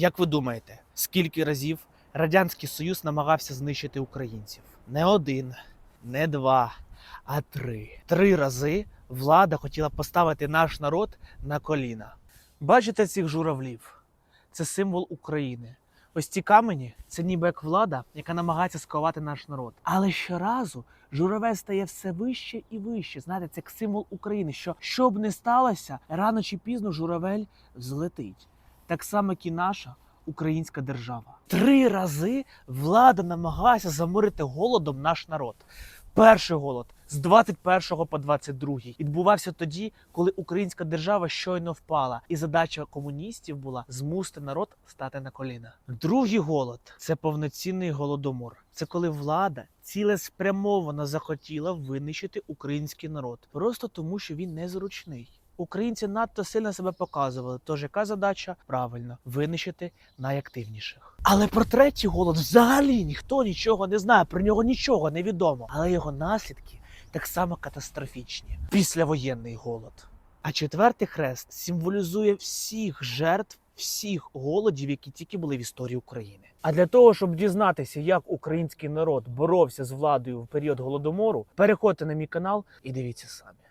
Як ви думаєте, скільки разів Радянський Союз намагався знищити українців? Не один, не два, а три. Три рази влада хотіла поставити наш народ на коліна. Бачите цих журавлів? Це символ України. Ось ці камені це ніби як влада, яка намагається сковати наш народ. Але щоразу журавель стає все вище і вище. Знаєте, це як символ України. Що що б не сталося, рано чи пізно журавель взлетить. Так само, як і наша українська держава. Три рази влада намагалася заморити голодом наш народ. Перший голод з 21 по 22 відбувався тоді, коли українська держава щойно впала, і задача комуністів була змусити народ стати на коліна. Другий голод це повноцінний голодомор. Це коли влада цілеспрямовано захотіла винищити український народ, просто тому, що він незручний. Українці надто сильно себе показували. Тож яка задача? Правильно винищити найактивніших. Але про третій голод взагалі ніхто нічого не знає. Про нього нічого не відомо. Але його наслідки так само катастрофічні. Післявоєнний голод. А четвертий хрест символізує всіх жертв. Всіх голодів, які тільки були в історії України. А для того, щоб дізнатися, як український народ боровся з владою в період голодомору, переходьте на мій канал і дивіться самі.